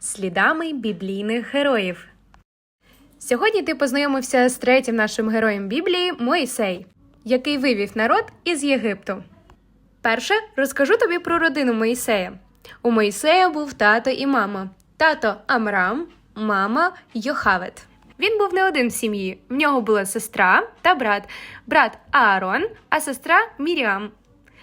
слідами біблійних героїв. Сьогодні ти познайомився з третім нашим героєм Біблії Моїсей, який вивів народ із Єгипту. Перше розкажу тобі про родину Моїсея. У Моїсея був тато і мама. Тато Амрам, мама Йохавет. Він був не один в сім'ї. В нього була сестра та брат, брат Аарон, а сестра Міріам.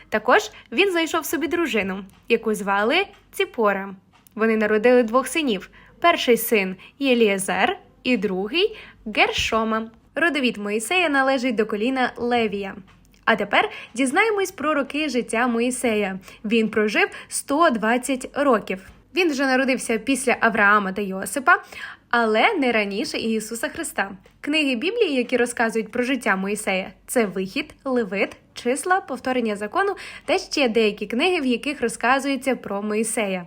Також він знайшов собі дружину, яку звали Ціпора. Вони народили двох синів: перший син Єлієзер і другий Гершома. Родовід Моїсея належить до коліна Левія. А тепер дізнаємось про роки життя Моїсея. Він прожив 120 років. Він вже народився після Авраама та Йосипа, але не раніше Ісуса Христа. Книги Біблії, які розказують про життя Моїсея, це вихід, левит, числа, повторення закону та ще деякі книги, в яких розказується про Моїсея.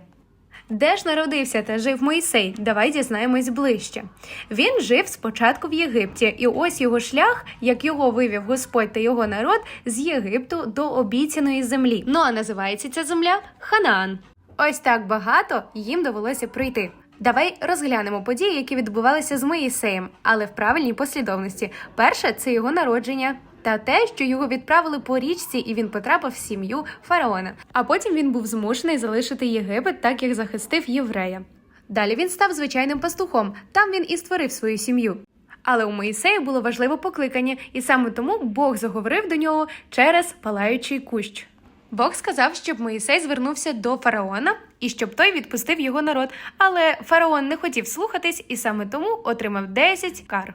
Де ж народився та жив Моїсей? Давай дізнаємось ближче. Він жив спочатку в Єгипті, і ось його шлях, як його вивів Господь та його народ з Єгипту до обіцяної землі. Ну а називається ця земля Ханаан. Ось так багато їм довелося пройти. Давай розглянемо події, які відбувалися з Моїсеєм, але в правильній послідовності. Перше це його народження. Та те, що його відправили по річці, і він потрапив в сім'ю фараона. А потім він був змушений залишити Єгипет, так як захистив єврея. Далі він став звичайним пастухом. Там він і створив свою сім'ю. Але у Моїсея було важливе покликання, і саме тому Бог заговорив до нього через палаючий кущ. Бог сказав, щоб Моїсей звернувся до фараона і щоб той відпустив його народ. Але фараон не хотів слухатись і саме тому отримав 10 кар.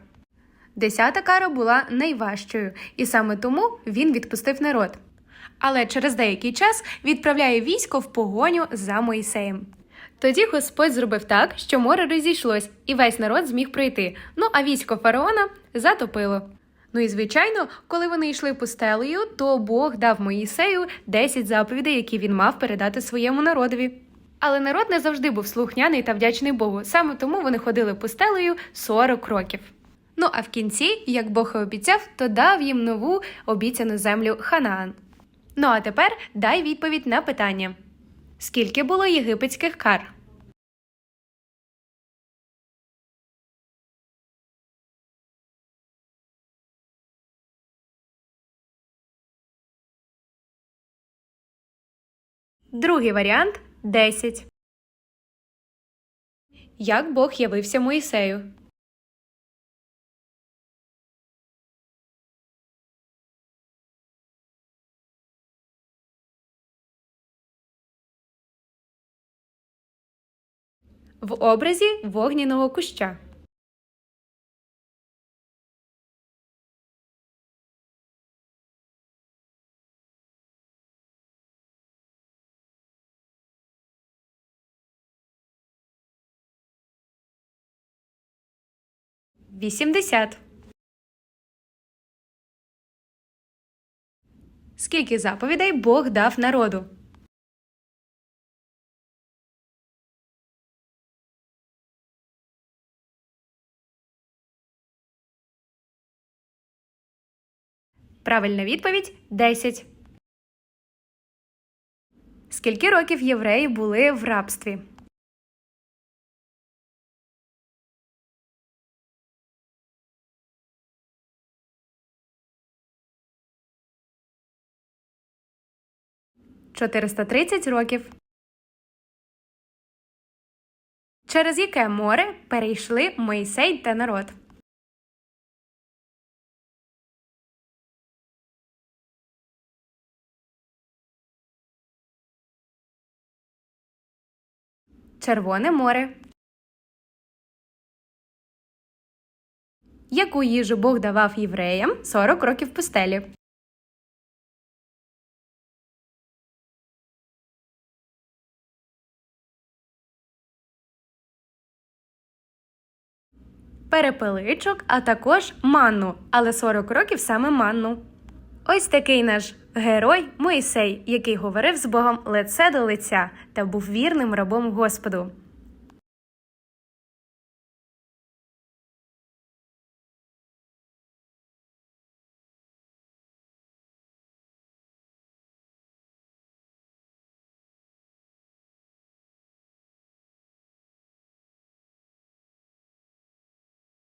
Десята кара була найважчою, і саме тому він відпустив народ. Але через деякий час відправляє військо в погоню за Моїсеєм. Тоді Господь зробив так, що море розійшлось, і весь народ зміг пройти. Ну а військо фараона затопило. Ну і звичайно, коли вони йшли пустелею, то Бог дав Моїсею 10 заповідей, які він мав передати своєму народові. Але народ не завжди був слухняний та вдячний Богу. Саме тому вони ходили пустелею 40 років. Ну а в кінці, як Бог і обіцяв, то дав їм нову обіцяну землю Ханаан. Ну а тепер дай відповідь на питання: скільки було єгипетських кар? Другий варіант 10. Як Бог явився Моїсею? В образі вогняного куща. Вісімдесят. Скільки заповідей Бог дав народу? Правильна відповідь 10. Скільки років євреї були в рабстві? Чотириста тридцять років. Через яке море перейшли Мойсей та народ? Червоне море. Яку їжу Бог давав євреям 40 років пустелі? Перепеличок, а також манну, але 40 років саме манну. Ось такий наш герой Моїсей, який говорив з Богом лице до лиця та був вірним рабом Господу.